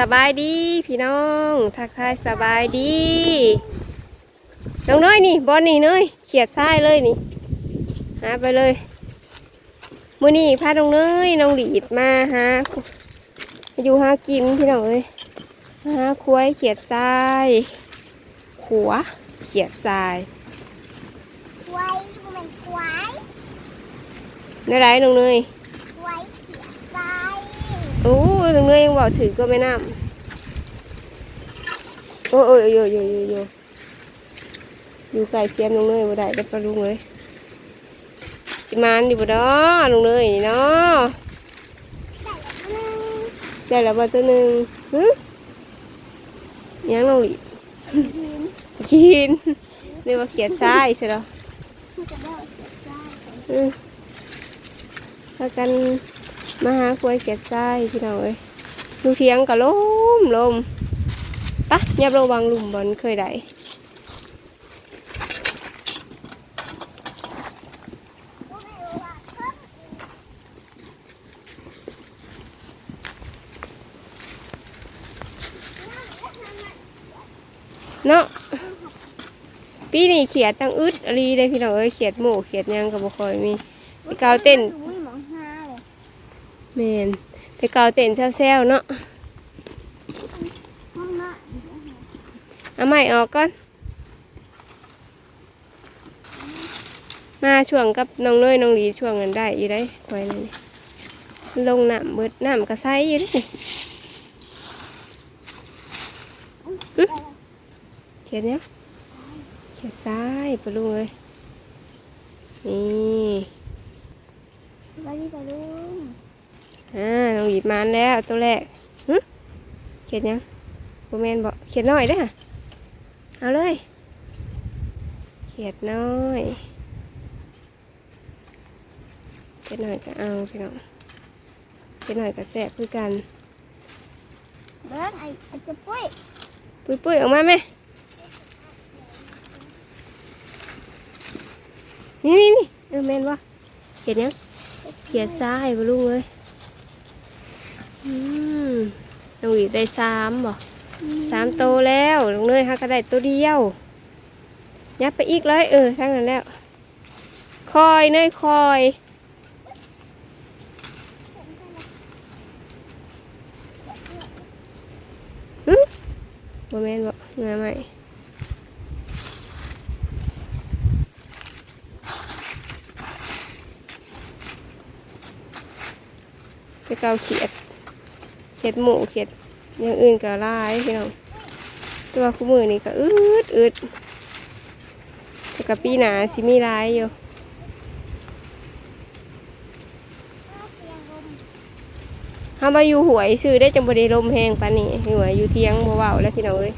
สบายดีพี่น้องทักทายสบายดีน้องเนยนี่บอลนี่เนยเขียดทรายเลยนี่หาไปเลยมื้อนี้พาน้องเนยน้องหลีดมาหาอยู่หากินพี่น้องเอ้ยหาควายเขียดทรายขัวเขียดทรายควายมันเป็นควายในไรน้องเนยควายเสียใจโอ้ยน้องเนยยังบอกถือก็ไม่น้ำ โอ้ยโอ้ยโอ้ยโอ้ยโอ้ยโอ้ยอยู่ไก่เสียมน้องเนยบ่ได้ได้ปลาลุงเลยจิมานอยู่บ่ดอน้องเนยนี่เนาะได้แล้วบ่ตัวหนึ่งฮึยังน้องหลีหินกินนี่ว่าเขียดทรายใช่หรอพากันมาหาควายเขียดทรายพี่น้องเอ้ยดูเทียงก็ลมลม ปะยับลงวางหลุมบอลเคยได้ก็ไม่รู้ว่าเพิ่มเนาะปีนี้เขียดตั้งอึดอะไรเลยพี่น้องเอ้ยเขียดหมูเขียดหยังก็บ่ค่อยมีไปเกาเต้นอุ้ยหมองห้าเลยแมนไปเกาเต้นแซวๆเนาะ ห้องหน้า เอาไม้ออกก่อน มาช่วงกับน้องเนยน้องหลีช่วงกันได้อยู่ได้คอยนี่ลงน้ำเบิดน้ำกระไซอยู่เด้นี่อื้อเขียดเนี้ยเขียดซ้ายปะลุงเลยนี่ไปดิไปลุงอ่าน้องหลีมานแล้วตัวแรกหึเขียดยังโบแมนบอกเขียดน้อยเด้อ เอาเลย เขียดน้อยเขียดน้อยก็เอาพี่น้องเขียดน้อยก็แสบคือกันเบิ้งไอ้ไอ้เจะปุ้ยปุ้ยปุ้ยออกมาไหมนี่นี่นี่เออแมนวะเขียดยังเขียดซ้ายบลูกเลยอืมน้องหลีได้สามบ่ สามโตแล้วลงเลยฮะก็ได้ตัวเดียว ยับไปอีกเลยเออทั้งนั้นแล้ว คอยเนยคอยหึบ่แม่นบ่เงาไหมไปเกาเขียดเขียดหมูเขียด อย่างอื่นก็หลายพี่น้องแตัวาคู่มือนี่ก็อืดอืดแต่กับปีหนาสิมีหลายอยู่ถ้ามาอยู่หวยซื้อได้จังบริลมแหงปานนี้หวยอยู่เทียงบ่เว้าแล้วพี่น้องเอ้ย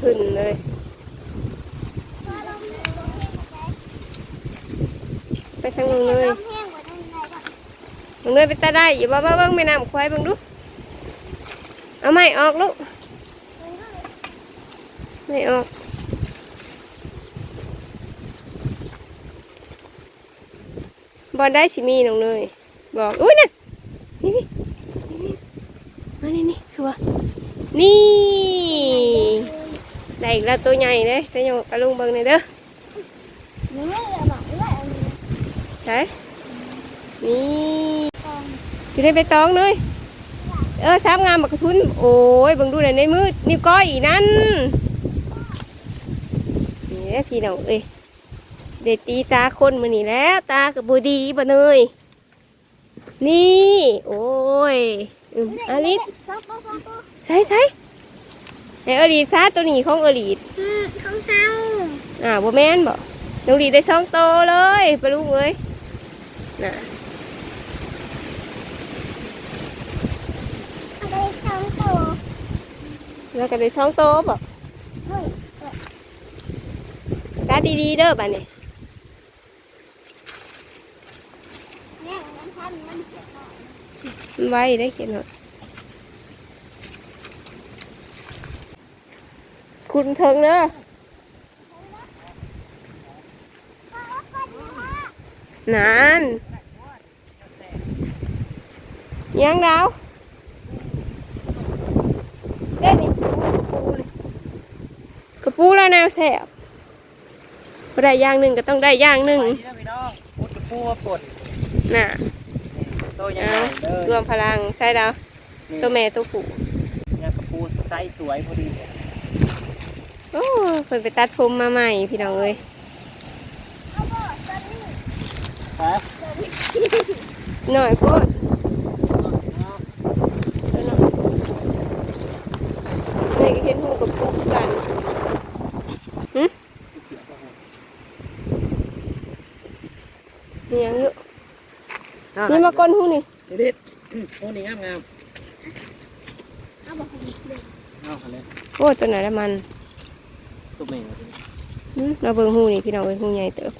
ทึนๆเลยก็ลงลงแห้งหมดเลยไปทางลงเลยลงแห้งหมดเลยไหนก่อนลงเลยไปตาได้อยู่บ่บ่เบิ่งแม่น้ำควายเบิ่งดู เอาไม้ออกลูกไม่ออกบอลได้สิมีน้องเนยบอกอุ้ยนั่นนี่นี่นี่มานี่นี่คือว่านี่ได้อีกแล้วตัวใหญ่เลยแต่ยังปลาลุงเบิ่งหน่อยเด้อหนูไม่เลยบอกด้วยอันนี้ใช่นี่กองอยู่ในใบตองเลย เออสามงามบักกระทุน โอ้ยเบิ่งดูหน่อยในมือนิ้วก้อยอีนั่นนี่แหละพี่น้องเอ้ยเด็ดตีตาคนมานี่แล้ว ตากับบูดีบ่เนยนี่ โอ้ยอืมอาลิสสองตัวสองตัวใช่ใช่ไอเอลีดซาตัวนี้ของเอลีดอืมของเฮาอ่าบ่แม่นบ่น้องลีดได้สองโตวเลยไปลูกเอ้ยน่ะ เอาไปสองตัว แล้วก็ได้สองโตวบ่เฮ้ยตาดีๆเด้อบัดนี้เนี่ยมันทันมันเจ็บหน่อยมันไว้ได้เขียนหน่อยคุณเทิงเด้อนานยังดาว ปูแล้ วแนวแสบบ่ได้อย่างหนึ่งก็ต้องได้อย่างหนึ่งไปเด้อพี่น้องพุดกระปูมาป่นน่ะโตยังเอาไงเด้อรวมพลังใช่แล้วตัวแม่ตัวผู้เนี่ยกระปูไซส์สวยพอดีโอ้เพิ่นไปตัดผมมาใหม่พี่น้องเอ้ยเอาบ่ตอนนี้ไปหน่อยโพดเด็กเห็นหูกับปูกันหึมีหยังอยู่ นี่มาก้นหูนี่เด็ดๆโอ้นี่งามงามเอาบ่ให้เด็กๆเอาเลยโอ้ตัวไหนละมันตัวแม่หึเราเบิ่งหูนี่พี่น้องเอ้ยหูใหญ่เติบ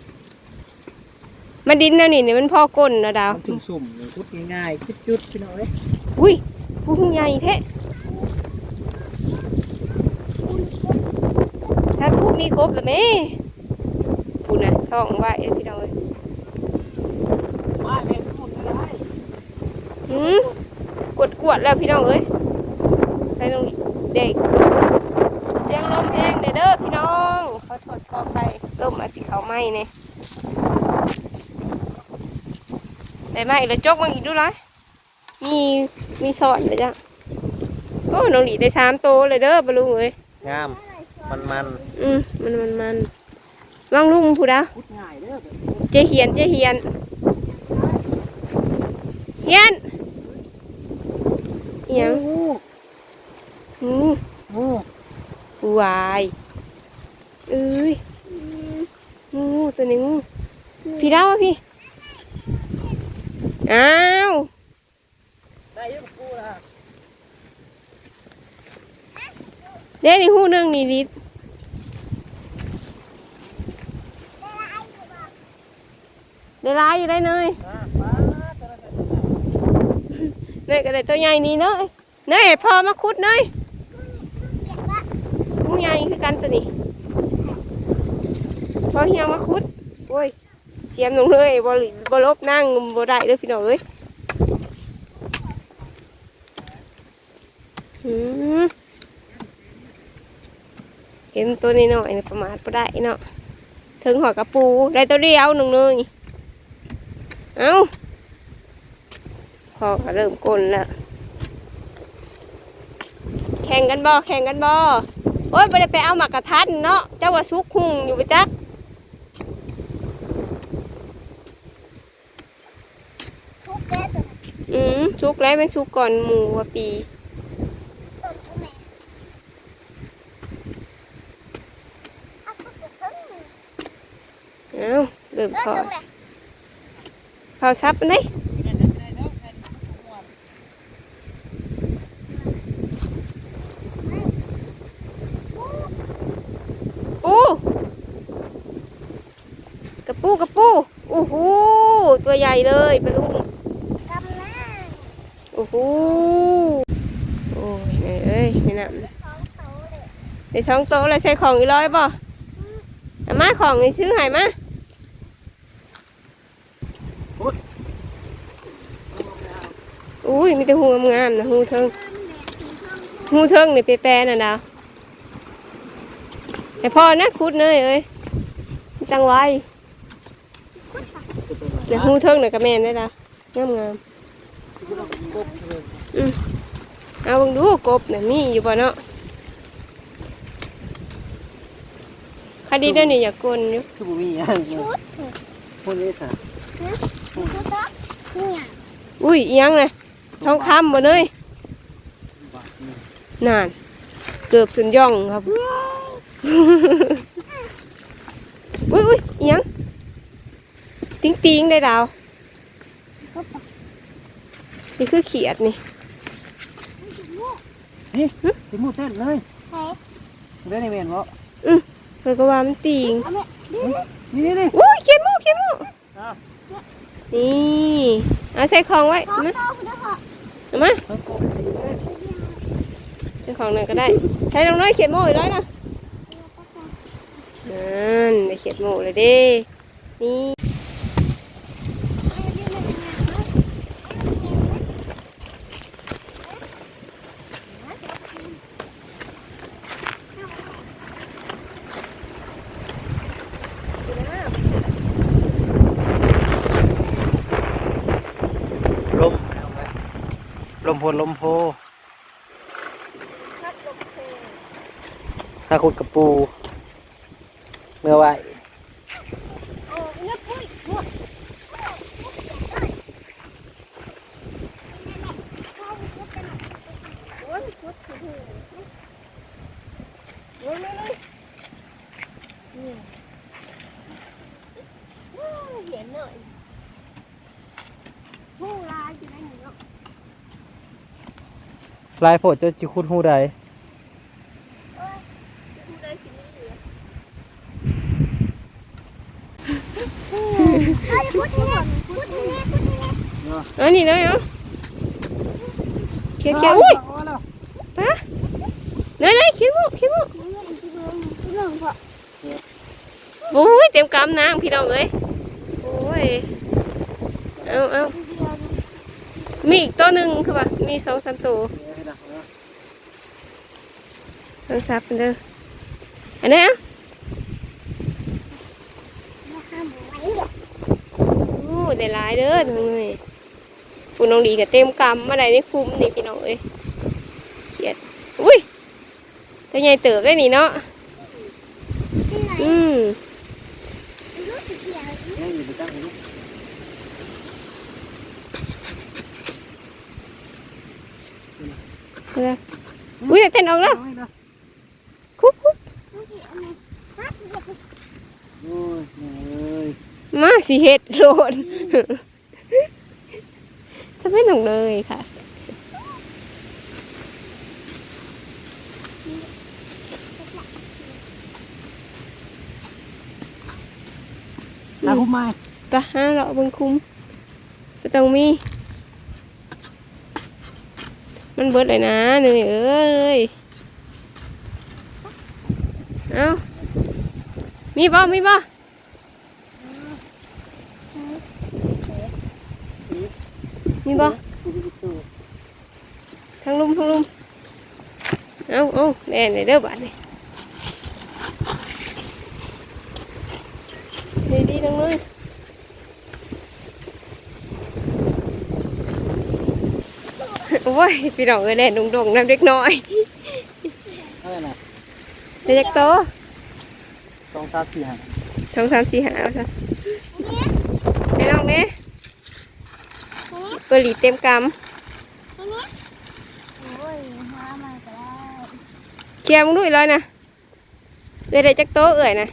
มันดินแล้วนี่นี่มันพ่อก้นนะดาวมันชุ่มๆนี่พุดง่ายๆจุดๆพี่น้องเอ้ยอุ้ยผู้หูใหญ่แท้ชาติผู้มีครบแล้วแม่ผู้น่ะท้องว่าเอ้ยพี่น้องเอ้ย ว่าแม่งพูดก็ได้ หืมกดกวดแล้วพี่น้องเอ้ยใส่ลงเด็กเสียงลมแห้งเด้อเด้อพี่น้องขอโทษขอไปลมอาจสิเขาไหมเนี่ยได้ไหมแล้วจกมาอีกดูร้อยมีมีสอนเลยจ้ะโอ้น้องหลีได้สามโตวเลยเด้อบลุงเอ้ยงาม มันมันอืมมันมันมันวางลุงผู้ดาพุดง่ายเด้อเจเฮียนเจเฮียนเฮียน อิหยังงูอืมงูวายเอ้ยงูตัวนี้งูพี่ดาวอะพี่ อ้าวได้เยอะกระปูละเด้นี่หูหนึงนี่ลิดได้ร้ายอยู่ได้เนย อ่าป้าตัวนั้นตัวนั้น เนยก็ได้ตัวใหญ่นี่เนยเนยพอมาคุดเนยหูใหญ่คือกันตัวนี้พอเฮียมาคุดโอ้ยเสียมลงเลยบริบลบนั่งบ่ได้เลยพี่น้องเอ้ยเห็นตัวนี้หน่อยประมาทบ่ได้เนาะถึงหอกระปูได้ตัวเดียวหนึ่งเลยเอ้า พอก็เริ่มกลนแล้วแข่งกันบ่แข่งกันบ่โอ้ยไม่ได้ไปเอาหมากกระทันเนาะเจ้าว่าซุกหุ่งอยู่ไปจักทุกแก่ตัวนั้นอืมชุกแล้วมันชุกก่อนหมูว่าปีต้นผู้แม่เอาก็จะถึงเอ้าเริ่มแล้วพอถึงเลยเผาซับมันได้ได้ได้ได้ได้ได้ม่วน ปู กระปูกระปูโอ้โหตัวใหญ่เลยปลาลุงกำลังโอ้โหโอ้ยแม่เอ้ยไม่นำของเขาเลยในช่องโต๊ะแล้วใส่ของอีร้อยป่ะอามาของนี่ซื้อให้มาอุ้ยมีแต่หูงามๆนะหูเทิงหูเทิงนี่ไปแปรน่ะดาวไอพ่อนะคุดเนยเอ้ยมีตังไว้ เนี่ยวหูเทิงน่ะกระแมนได้ดาวงามงามๆอืมเอาบังดูกบน่ะมีอยู่บ่เนาะคดีเดี๋ยวนี้อยากกลนอยู่คือบ่มีอย่างเงี้ยชุดพูดเลยค่ะอุ้ยอิหยังน่ะทองคำบ่เนยนั่นาน เกือบสุดย่องครับ อุ้ยอุ้ยอิหยัง ติ้งติงได้ดาว นี่คือเขียดนี่นี่สิมูเต้นเลยเฮ้ยได้ในเมนบ่เพิ่นก็ว่ามันติงนี่นี่นี่อุ้ยเขียดมูเขียดมูนี่เอาใส่ของไว้มาเอามาใส่ของหน่อยก็ได้ ใช้ลงน้อยเขียดมูอีกร้อยนะนั่นได้เขียดมูเลยด้นี่ ลมพลลมโพพัดลมเพลถ้าขุดกระปูเมื่อไหวโอ้เลือกปุ้ยหมดโอ้ยชุดคือโอ้ยเลยเลยนี่ว้าวเห็นหน่อยผู้ลายอยู่ในนี้เนาะ ลายโพดเจะจิคุดหูใดผู้ได้สิ่งนี้อยู่เราจะพูดที่นี่พูดที่นี่พูดที่นี่เอันนี้น้อยเอาเขียนเขียนอุ้ยปะเนยเนยเขียนบุเขียนบุเรื่องที่เรื่องเรื่องเพราะโอ้ยเต็มกำนางพี่น้องเอ้ยโอ้ยเอาเอาที่เดียวมีอีกตัวหนึ่งคือปะมีสองสามตัว ลองซับกันเด้ออันนี้อะนะคะหมูไว้โอ้ได้หลายเด้อทั้งเลยคุณน้องดีกับเต็มกำมาได้ในคุ้มนี่พี่น้องเอ้ยเขียดอุ้ยตัวใหญ่เติบได้นี่เนาะที่ไหนอืมรู้สึกเดียวเอาละอุ้ยเต้นออกแล้วคุกคุก รู้สึกอันนี้ฮัทเดียว โอ้ยแม่เอ้ย มา สิเฮ็ดโรดจะไม่หนุ่งเลยค่ะตาคุ้มไหมปะฮะเราะเบังคุมก็ต้องมี มันเบิดเลยนะหนึ่งเอ้ย เอามีบ่มีบ่ มีบ่ทางลุมทางลุมเอาเอาแน่เลยเด้อบาดนี่ดีดีๆทั้งนู้นโอ้ยพี่น้องเอ้ยแน่ดงดงๆน้ำเด็กน้อยเท่าไหร่น่ะเด็กโตสองสามสี่ห้าสองสามสี่ห้าเอาซะไปน้องเด้เกลี เต็มกที่นี่โอ้ยหามกำเคียร์มึงดูอีกแล้วนะเอ้ยได้จักโตเอ้ยนะ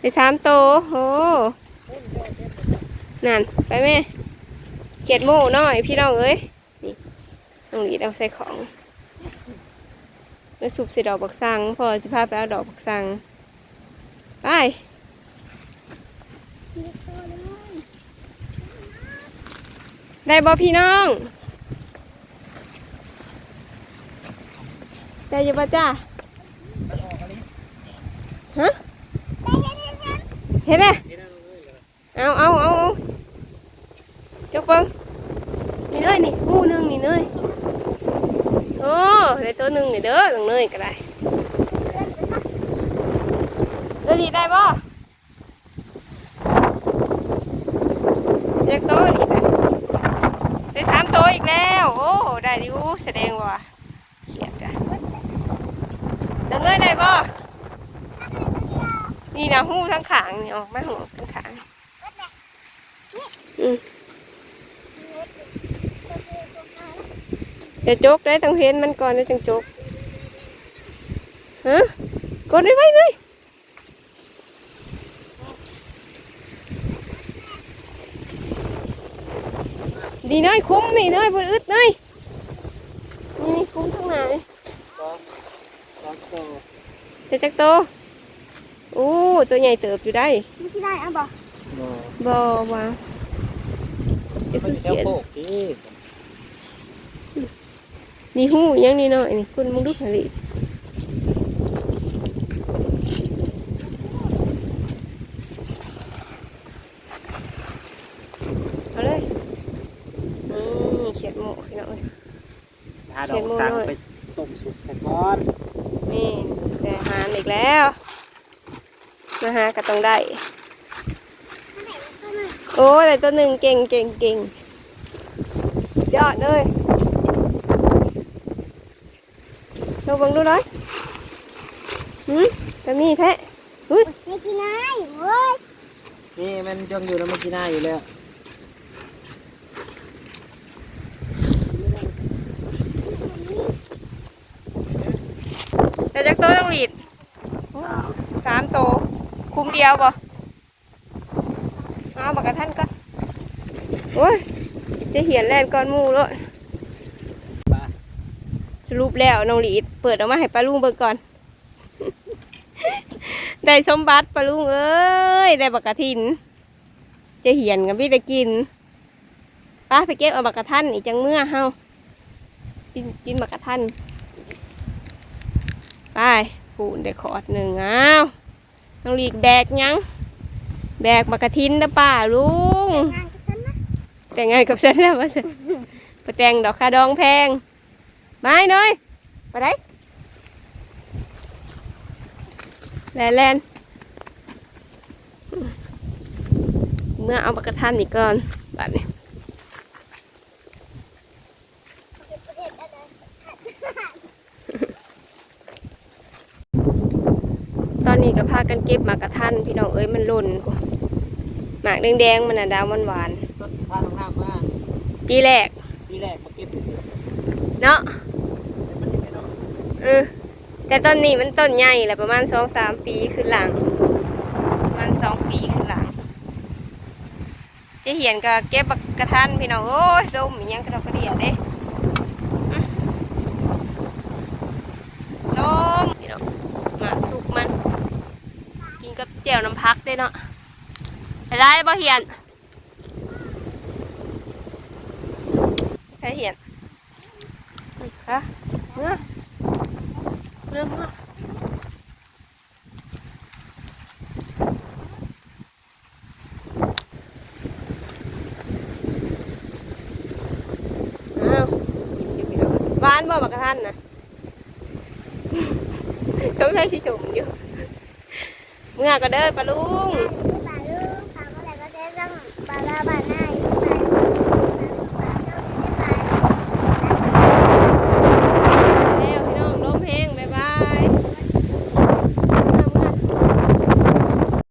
ได้สามโตโหนั่นไปแม่เขียดโม่น้อยพี่น้องเอ้ยนี่น้องหลีดเอาใส่ของไปสุบใส่ดอกบักสังพอสิพาไปเอาดอกบักสังไป ได้บ่พี่น้อง ได้อยังบ่จ้าฮะเห็นไหมเอาเอาเอาเอาจกเบิ้งนี่เลยนี่งูหนึ่งนี่เลยโอ้ได้ตัวหนึ่งนี่เด้อตรงเลยก็ได้เดี๋ยวดีได้บ่เรียกตัวดีได้ได้สามตัวอีกแล้ว โอ้ได้ดิว แสดงว่าเขียดจ้ะตรงเลยได้บ่นี่นะหูทั้งขางนี่ออกมาหูทั้งขางอืมจะจกได้ต้องเห็นมันก่อนแล้วจังจกฮะกดได้ไว้เลยดีน้อยคุ้มนี่น้อยบนอึดน้อยนี่นี่คุ้มทั้งหนาเลย สองสองโต จะจักโตโอ้ตัวใหญ่เติบอยู่ได้ไม่ที่ได้อะบอกโอ้บอว่าเดี๋ยวมันเพิ่งจะเขียนโปกที่นี่หูยังนี่หน่อยนี่คุณมึงดูผลิตีกแล้วนะฮะก็ต้องได้ โอ้ได้ตัวหนึ่งเก่งเก่งเก่งยอดเลยดูบังดูหน่อยหืมจะมีแท้อุ้ยม่กินไอ้โว้ยนี่มันจองอยู่แล้วไม่กินไอ้อยู่แล้วแต่จักตัวต้องหลีด สามโต คุ้มเดียวบ่เอาบักกระทันก่อนโอ้ยจะเหียนแลนก้อนมูแล้วสรุปแล้วน้องหลีดเปิดออกมาให้ป้าลุงเบิกก่อน ได้สมบัติป้าลุงเอ้ย ได้บักกระทิน จะเหียนกับพี่ได้กินป้าไปเก็บเอาบักกระทันอีกจังเมื่อเฮากินกินบักกระทันไป ปูนได้ขอดหนึ่งอ้าวน้องหลีกแบกยังแบกบักระทินนะป้าลุงงานกับฉันนะแต่งงานกับฉันแล้วว่าฉันไปแต่งดอกคาดองแพงมาหน่อยไปไหนแลนแลนเมื่อเอาปากกระทันอีกก่อนบัดนี้ นี้ก็พากันเก็บหมากกระทันพี่น้องเอ้ยมันหล่นหมากแดงๆมันน่ะดาวหวานต้นข้างข้างมาปีแรกปีแรกมาเก็บเนาะมันจะไม่รอดเออแต่ต้นนี้มันต้นใหญ่แหละประมาณสองสามปีขึ้นหลังประมาณสองปีขึ้นหลังเจะเหียนก็เก็บบักกระทันพี่น้องโอ้ยดมอหยังกระดอกกระเดียดเด้อื้อดมพี่น้องมาสุกมัน กินกับ แจ่วน้ำพักได้เนาะไปได้บ่เหียนใช่เหียนอื้อค่ะเมื่อเริ่มละอ้าวกินอยู่พี่น้องหวานบ่บักกะทันนะสงสัยสิสมอยู่ เมื่อก็เด้อปลาลุงปลาลูกทำอะไรก็ได้ต้องบาลาบา